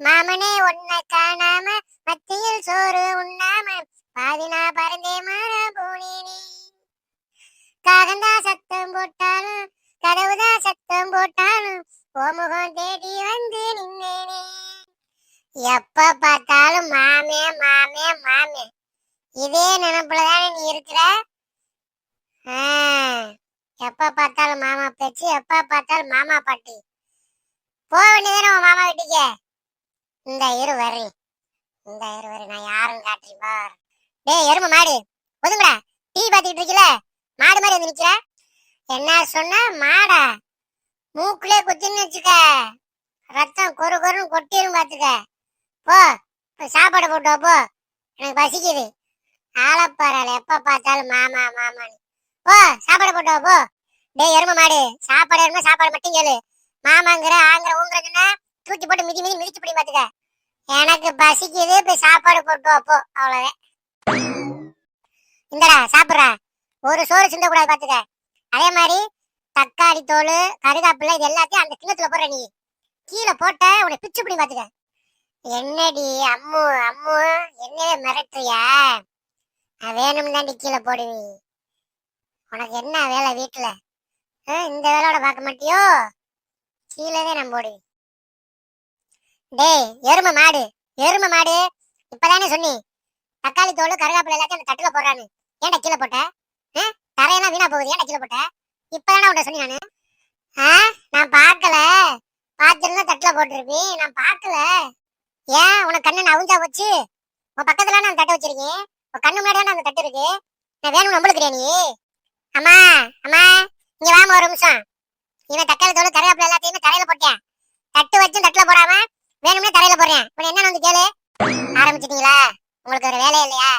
மாமனே உன்னை காணாம மத்தியில் சோறு உண்ணாம பாதினா பறந்தே மாற போனேனே காகந்தா சத்தம் போட்டாலும் கதவுதா சத்தம் போட்டாலும் கோமுகம் தேடி வந்து நின்னேனே. எப்ப பார்த்தாலும் மாமே மாமே மாமே. இதே நினைப்புல தானே நீ இருக்கிற? எப்ப பார்த்தாலும் மாமா பேச்சு எப்ப பார்த்தாலும் மாமா பாட்டி. போக வேண்டியதானே உன் மாமா வீட்டுக்கு? இந்த இரு வரி. இந்த இரு வரி நான் யாரும் காட்டி பார். டேய் எருமை மாடு ஒதுங்கடா. டீ பாத்திட்டு இருக்கல மாடு மாதிரி வந்து நிக்கிற. என்ன சொன்னா? மாடா. மூக்குலே குத்தின்னு வச்சுக்க. ரத்தம் கொரு கொருன்னு கொட்டிரும் பாத்துக்க. போ சாப்பாடு போட்டு போ. எனக்கு பசிக்குது. ஆளப்பாறாள் எப்ப பார்த்தாலும் மாமா மாமான்னு. போ சாப்பாடு போட்டு போ. டேய் எருமை மாடு சாப்பாடு எருமை சாப்பாடு மட்டும் கேளு. மாமாங்கிற ஆங்கிற ஊங்குறதுன்னா தூக்கி போட்டு மிதி மிதி மிதிச்சு பிடி பாத்துக்க. எனக்கு பசிக்குது போய் சாப்பாடு போட்டு வா, அவ்வளவுதான். இந்தடா சாப்பிடுறா. ஒரு சோறு சிந்த கூடாது பாத்துக்க. அதே மாதிரி தக்காளி தோல் கருகாப்பிள்ளை இது எல்லாத்தையும் அந்த கிண்ணத்துல போடுற நீ. கீழே போட்ட உன்னை பிச்சு பிடி பாத்துக்க. என்னடி அம்மு அம்மு என்னவே மிரட்டுறியா? நான் வேணும் தாண்டி கீழே போடுவி உனக்கு என்ன வேலை வீட்டுல? இந்த வேலையோட பார்க்க மாட்டியோ? கீழே தான் நான் போடுவேன் டேய் எருமை மாடு. எருமை மாடு. இப்பதானே சொன்னி. தக்காளி தோல் கருகாப்பிலை எல்லாத்தையும் அந்த தட்டுல போடுறான்னு. ஏன்டா கீழே போட்ட? தரையெல்லாம் வீணா போகுது. ஏன்டா கீழே போட்ட? இப்பதானே உன்ட்ட சொன்னி நானு. நான் பார்க்கல. பார்த்துருந்தா தட்டுல போட்டிருப்பேன். நான் பார்க்கல. ஏன்? உனக்கு கண்ணு நான் அவுஞ்சா வச்சு உன் பக்கத்துல நான் தட்டை வச்சிருக்கேன். உன் கண்ணு முன்னாடி அந்த தட்டு இருக்கு. நான் வேணும் நம்பளுக்குறியா நீ? அம்மா அம்மா இங்க வாமா ஒரு நிமிஷம். இவன் தக்காளி தோல் கருவேப்பிலை எல்லாத்தையுமே தரையில போட்டேன் தட்டு வச்சும் தட்டுல போடாம வேணும்னே தரையில போடுறேன் இப்ப என்ன வந்து கேளு ஆரம்பிச்சிட்டீங்களா? உங்களுக்கு ஒரு வேலை இல்லையா?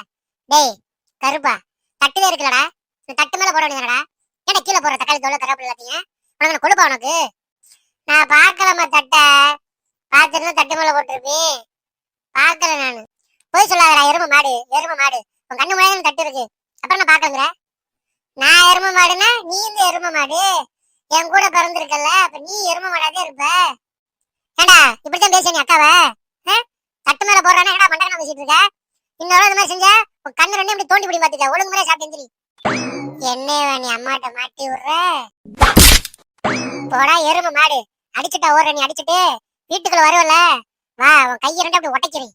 டேய் கருப்பா தட்டுல இருக்குல்லடா. இந்த தட்டு மேல போட வேண்டியதுடா ஏன்டா கீழே போற தக்காளி தோல் கருவேப்பிலை எல்லாத்தையும்? உனக்கு கொடுப்பா உனக்கு? நான் பார்க்கலம்மா தட்டை. பார்த்துட்டு தட்டு மேல போட்டிருப்பேன் பார்க்கல நானு. போய் சொல்லாதடா எருமை மாடு எருமை மாடு. உன் கண்ணு முன்னாடி தட்டு இருக்கு. அப்புறம் நான் பார்க்கலங்கிற? நான் எருமை மாடுனா நீ இந்த எருமை மாடு? என் கூட பிறந்திருக்கல அப்ப நீ எருமை மாடாதே இருப்ப. ஏண்டா இப்படித்தான் பேச நீ அக்காவை? தட்டு மேல போடுறானே ஏடா மண்டகன பேசிட்டு இருக்க? இன்னொரு இந்த மாதிரி செஞ்சா? உன் கண்ணு ரெண்டு இப்படி தோண்டி பிடி பாத்துக்க. ஒழுங்கு முறையா சாப்பிட்டு எந்திரி என்னைய நீ அம்மாட்ட மாட்டி விடுற? போடா எரும மாடு. அடிச்சுட்டா ஓடுற நீ அடிச்சுட்டு. வீட்டுக்குள்ள வருவல? வா உன் கையை ரெண்டு அப்படி உடைக்கிறேன்